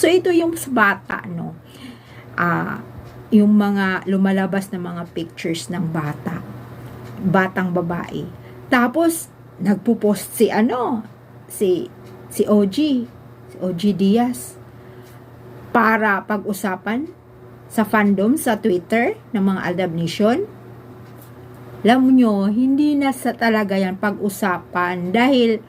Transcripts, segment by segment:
So, ito yung sa bata, no? Ah, yung mga lumalabas na mga pictures ng bata. Batang babae. Tapos, nagpo-post si ano, si, si OG, si OG Diaz, para pag-usapan sa fandom sa Twitter ng mga Aldab Nation. Alam nyo, hindi na sa talaga yan pag-usapan dahil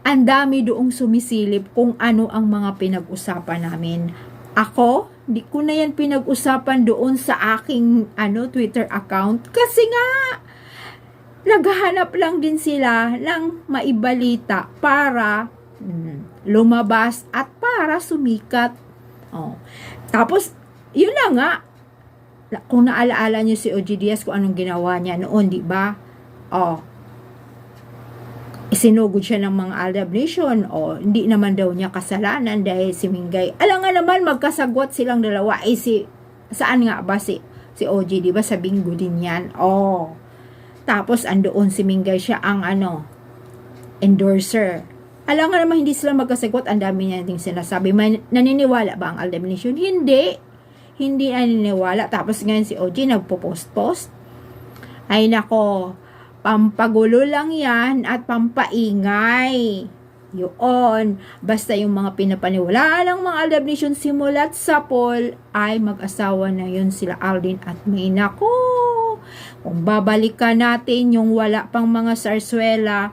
ang dami doong sumisilip kung ano ang mga pinag-usapan namin. Ako, di ko na yan pinag-usapan doon sa aking ano Twitter account kasi nga naghahanap lang din sila ng maibalita para mm, lumabas at para sumikat. Oh. Tapos, yun na nga, kung naalaala niyo si OG Diaz kung anong ginawa niya noon, di ba? Oh, isinugod siya ng mga Arab nation o hindi naman daw niya kasalanan dahil si Mingay. Alam nga naman magkasagwat silang dalawa eh si saan nga ba si si OG di ba sa bingo din yan. Oh. Tapos andoon si Mingay siya ang ano endorser. Alam nga naman hindi sila magkasagwat, ang dami niya ding sinasabi. Man, naniniwala ba ang Arab nation? Hindi. Hindi naniniwala. Tapos ngayon si OG nagpo-post-post. Ay nako, pampagulo lang yan at pampaingay. Yun. Basta yung mga pinapaniwalaan ng mga Aldab Nation simulat sa poll ay mag-asawa na yun sila Aldin at May. Nako! Kung babalikan natin yung wala pang mga sarswela,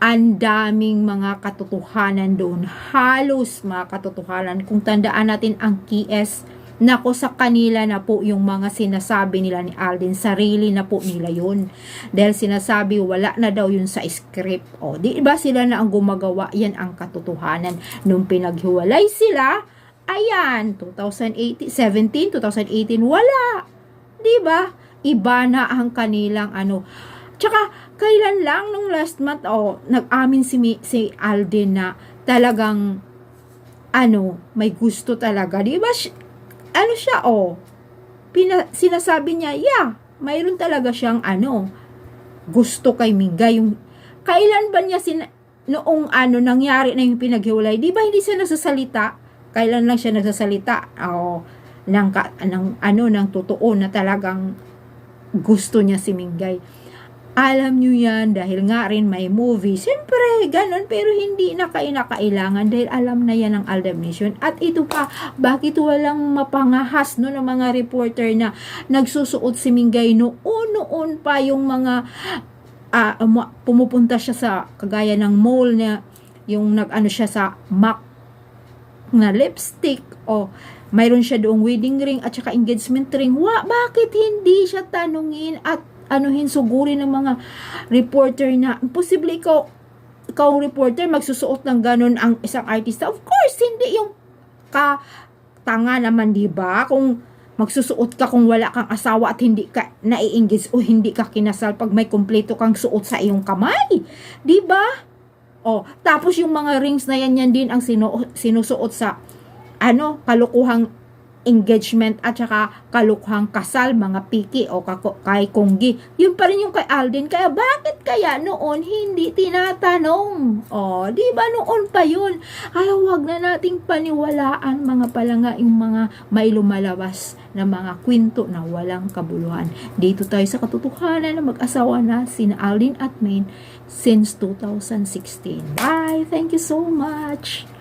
ang daming mga katotohanan doon. Halos mga katotohanan. Kung tandaan natin ang KS, nako sa kanila na po yung mga sinasabi nila ni Alden. Sarili na po nila yun. Dahil sinasabi wala na daw yun sa script. O, di ba sila na ang gumagawa? Yan ang katotohanan. Nung pinaghiwalay sila, ayan, 2018, 17, 2018, wala. Di ba? Iba na ang kanilang ano. Tsaka, kailan lang nung last month, oh, nag-amin si, si Alden na talagang, ano, may gusto talaga. Di ba? Ano siya, oh, pina, sinasabi niya, yeah, mayroon talaga siyang, ano, gusto kay Minga. Yung, kailan ba niya, sin, noong, ano, nangyari na yung pinaghiwalay, di ba hindi siya nagsasalita? Kailan lang siya nagsasalita? Oh, ng, ng, ano, ng totoo na talagang gusto niya si Mingay. Alam niyo yan dahil nga rin may movie. Siyempre, ganun. Pero hindi na kainakailangan dahil alam na yan ng Aldab Nation. At ito pa, bakit walang mapangahas no, ng mga reporter na nagsusuot si Mingay noon-noon pa yung mga uma- pumupunta siya sa kagaya ng mall na yung nag-ano siya sa MAC na lipstick o mayroon siya doong wedding ring at saka engagement ring. Wa, bakit hindi siya tanungin at anuhin suguri ng mga reporter na imposible ikaw ikaw reporter magsusuot ng ganun ang isang artista. Of course, hindi yung ka tanga naman, 'di ba? Kung magsusuot ka kung wala kang asawa at hindi ka nai-engage o hindi ka kinasal pag may kumpleto kang suot sa iyong kamay. 'Di ba? Oh, tapos yung mga rings na yan yan din ang sinu- sinusuot sa ano, kalukuhang engagement at saka kalukuhang kasal, mga piki o kay Konggi. Yun pa rin yung kay Alden. Kaya bakit kaya noon hindi tinatanong? Oh, di ba noon pa yun? Kaya wag na nating paniwalaan mga palanga yung mga may lumalabas na mga kwento na walang kabuluhan. Dito tayo sa katotohanan na mag-asawa na sina Alden at Maine since 2016. Bye! Thank you so much!